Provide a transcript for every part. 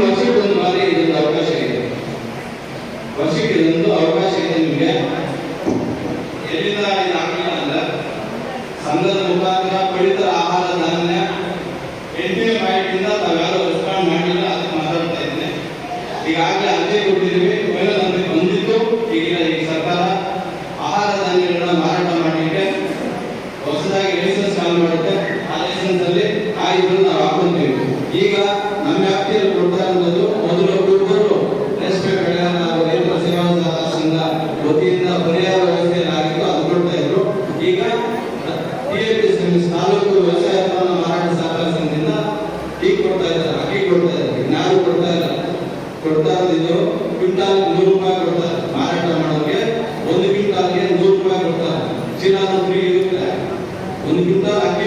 ವರ್ಷಕ್ಕೆ ಒಂದು ಬಾರಿ ಇದೊಂದು ಅವಕಾಶ ಇದೆ ವರ್ಷಕ್ಕೆ ಇದೊಂದು ಅವಕಾಶ ಇದೆ ನಿಮಗೆ ಎಲ್ಲಿಂದ ಇದಾಗಲಿಲ್ಲ ಅಂದ್ರೆ ಸಂಘದ ಮುಖಾಂತರ ಪಡಿತರ ಆಹಾರ ಧಾನ್ಯ ಎನ್ ಪಿ ಎಂ ರೆಸ್ಪಾಂಡ್ ಮಾಡಿಲ್ಲ ಅದಕ್ಕೆ ಮಾತಾಡ್ತಾ ಇದ್ದೇನೆ ಈಗಾಗಲೇ ಅರ್ಜಿ ಕೊಟ್ಟಿದ್ದೀವಿ ಮೇಲೆ ನಮಗೆ ಬಂದಿತ್ತು ಈಗಿನ ಈ ಸರ್ಕಾರ ಆಹಾರ ಧಾನ್ಯಗಳನ್ನ ಮಾರಾಟ ಮಾಡಲಿಕ್ಕೆ ಹೊಸದಾಗಿ ಲೈಸೆನ್ಸ್ ಕಾಲ್ ಮಾಡುತ್ತೆ ಆ ಲೈಸೆನ್ಸಲ್ಲಿ ಆ ಇದನ್ನು ನಾವು ವತಿಯಿಂದ ಪರಿಹಾರ ವ್ಯವಸ್ಥೆಯನ್ನು ಆಗಿತ್ತು ಕೊಡ್ತಾ ಇದ್ರು. ಈಗ ತಾಲೂಕು ವ್ಯವಸಾಯ ಮಾರಾಟ ಸಹಕಾರ ಸಂಘದಿಂದ ಟೀ ಕೊಡ್ತಾ ಇದ್ದಾರೆ. ಅಕ್ಕಿ ಕೊಡ್ತಾ ಇದ್ದಾರೆ. ನಾವು ಕೊಡ್ತಾ ಇಲ್ಲ. ಕೊಡ್ತಾ ಇರೋದು ಕ್ವಿಂಟಾಲ್ ನೂರು ರೂಪಾಯಿ ಕೊಡ್ತಾರೆ ಮಾರಾಟ ಮಾಡೋಕೆ ಒಂದು ಕ್ವಿಂಟಾಲ್ಗೆ ನೂರು ರೂಪಾಯಿ ಕೊಡ್ತಾರೆ ಚೀಲ ಫ್ರೀ ಇರುತ್ತೆ. ಒಂದು ಕ್ವಿಂಟಾಲ್ ಅಕ್ಕಿ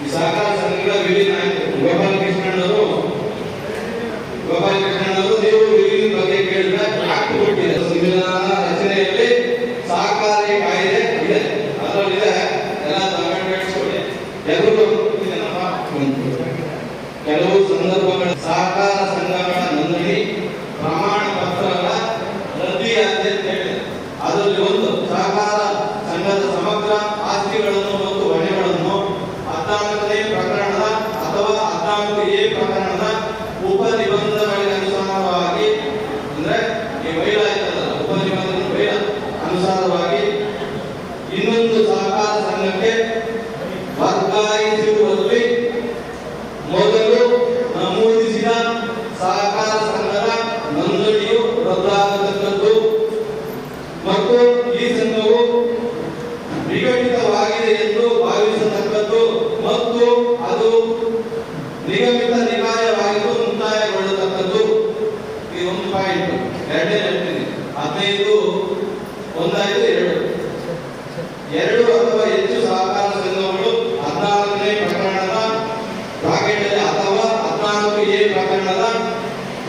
ವಿಶಾಖ ಸಂಘದ ವಿಲೀನ ಆಯಿತು ಗೋಪಾಲಕೃಷ್ಣನ್ ಅವರು ಗೋಪಾಲಕೃಷ್ಣನ್ ಅವರು ನೀವು ವಿಲೀನ ಬಗ್ಗೆ ಕೇಳಿದ್ರೆ ಯಾಕೆ ಕೊಟ್ಟಿದೆ ರಚನೆಯಲ್ಲಿ ಸಹಕಾರಿ ಕಾಯಿದೆ ಇದೆ ಅದರಲ್ಲಿದೆ ಎಲ್ಲ ತಗೊಂಡು ಕೆಲವು ಸಂದರ್ಭ ಈ ವೈರ ಆಯ್ತದಲ್ಲ ಅನುಸಾರವಾಗಿ ಇನ್ನೊಂದು ಸಹಕಾರ ಸಂಘಕ್ಕೆ ವರ್ಗಾಯಿಸಿರುವಲ್ಲಿ ಮೊದಲು ನಮೂದಿಸಿದ ಸಹಕಾರ ಸಂಘದ ನೋಂದಣಿಯು ಮತ್ತು ಈ ಸಂಘವು ನಿಗದಿತವಾಗಿದೆ ಎಂದು ಭಾವಿಸತಕ್ಕದ್ದು. ಮತ್ತು ಅದು ನಿಗಮಿತ ನಿಗಾಯವಾಗಿದ್ದು ಮುಕ್ತಾಯಗೊಳ್ಳುತ್ತದೆ. ಎರಡನೇ ಹೇಳ್ತೀನಿ. ಹದಿನೈದು, ಒಂದಾಯ್ತು ಎರಡು. ಎರಡು ಅಥವಾ ಹೆಚ್ಚು ಸಹಕಾರ ಸಂಘಗಳು ಹದಿನಾಲ್ಕನೇ ಪ್ರಕರಣದ ಬ್ರಾಕೆಟ್ ಅಥವಾ ಹದಿನಾಲ್ಕು ಎ ಪ್ರಕರಣದ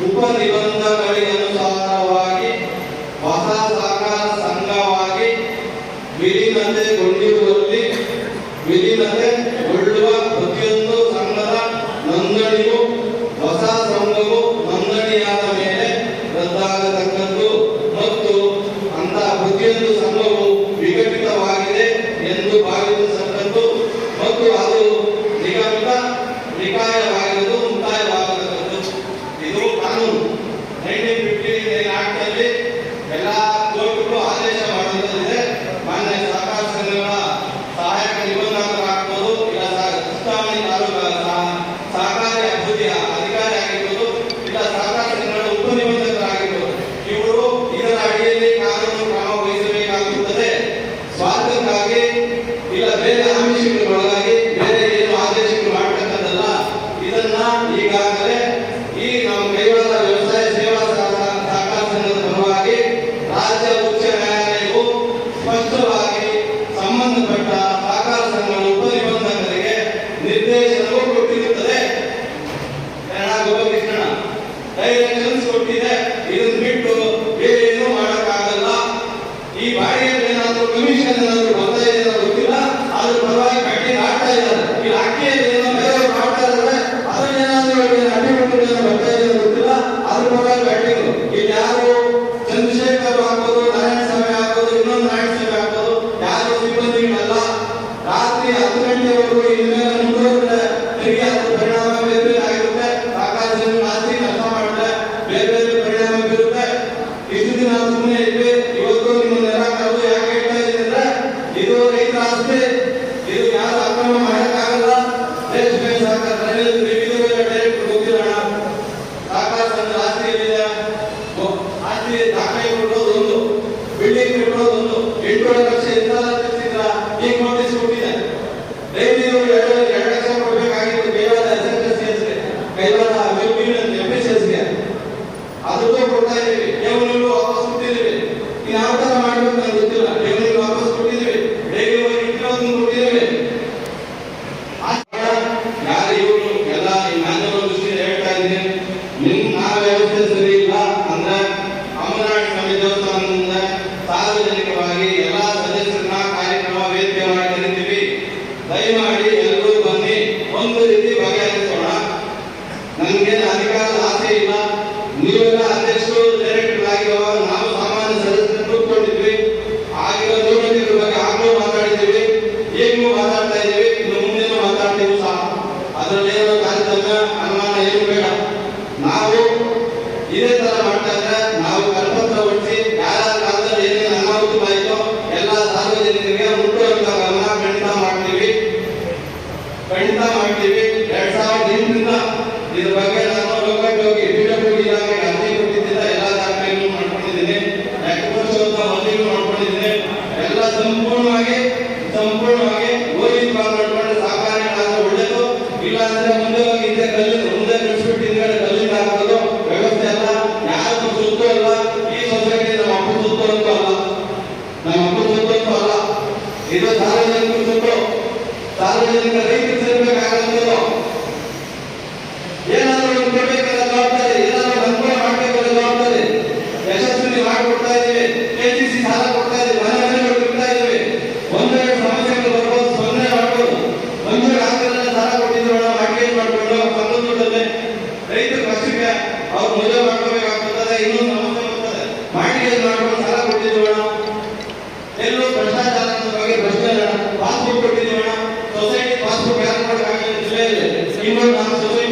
ಉಪ ನಿಬಂಧಗಳಿಗೆ ele vai obrigado. إلا ದಯಮಾಡಿ ಎಲ್ಲರೂ ಬನ್ನಿ. ಒಂದು ರೀತಿ ಬಗೆಹರಿಸೋಣ. ನನಗೆ ಅಧಿಕಾರ ಆಸೆ ಇಲ್ಲ. ನೀವೆಲ್ಲ ಅಧ್ಯಕ್ಷರು, ಡೈರೆಕ್ಟರ್ ಆಗಿರುವ ನಾವು ಸಾಮಾನ್ಯ ಸದಸ್ಯರು ಕೂತ್ಕೊಂಡಿದ್ವಿ. ಆಗಿರೋ ನ್ಯೂನತೆಗಳ ಬಗ್ಗೆ ಆಗಲೂ ಮಾತಾಡಿದ್ದೀವಿ. ಈಗಲೂ ಮಾತಾಡ್ತಾ ಇದ್ದೀವಿ, ಇನ್ನು ಮುಂದೆನೂ ಮಾತಾಡ್ತೀವಿ ಸಹ. ಅದರಲ್ಲಿ ಏನೋ ಕಾರ್ಯಕ್ರಮ, ಅನುಮಾನ ಏನು ಬೇಡ. ನಾವು ಇದೇ ತರ ಮೊದಲಿಗೆ ನೋಡ್ಕೊಂಡಿದ್ರೆ ಎಲ್ಲ ಸಂಪೂರ್ಣವಾಗಿ ಸಂಪೂರ್ಣವಾಗಿ ಓದಿ ಪಾಲ್ ಮಾಡ್ಕೊಂಡು ಸಹಕಾರಿ ಒಳ್ಳೇದು. ಇಲ್ಲ ಅಂದ್ರೆ ಮುಂದೆ ಹೋಗಿ ಹಿಂದೆ ಕಲ್ಲು, ಮುಂದೆ ಕಳಿಸ್ಬಿಟ್ಟು ಹಿಂದ್ಗಡೆ ಕಲ್ಲಿಂದ ಹಾಕೋದು ವ್ಯವಸ್ಥೆ ಅಲ್ಲ. ಯಾರು ಸುತ್ತು ಇಲ್ಲ ಈ ಸೊಸೈಟಿ ನಮ್ಮ ಅಪ್ಪ ಸುತ್ತು ಅಂತೂ ಅಲ್ಲ. ನಮ್ಮ ಅಪ್ಪ ಸುತ್ತು ಅಂತೂ ಅಲ್ಲ. ಇದು ಸಾರ್ವಜನಿಕ ಸುತ್ತು ಸಾರ್ವಜನಿಕ ರೈತ ಅವ್ರು ಮದುವೆ ಮಾಡ್ಕೋಬೇಕಾಗ್ತದೆ ಇನ್ನೊಂದು ಸಮಸ್ಯೆ ಬರ್ತದೆ ಮಾಡಿ ಏನು ಮಾಡ್ಕೊಂಡು ಸಾಲ ಕೊಟ್ಟಿದ್ದೀವಿ ಅಣ್ಣ ಎಲ್ಲೂ ಭ್ರಷ್ಟಾಚಾರದ ಬಗ್ಗೆ ಪಾಸ್ಬುಕ್ ಕೊಟ್ಟಿದ್ದೀವಿ ಅಣ್ಣ ಸೊಸೈಟಿ ಪಾಸ್ಬುಕ್ ಯಾರು ಮಾಡಬೇಕಾಗಿದೆ ಜಿಲ್ಲೆಯಲ್ಲಿ. ಇನ್ನೊಂದು ನಾನು ಸೊಸೈಟಿ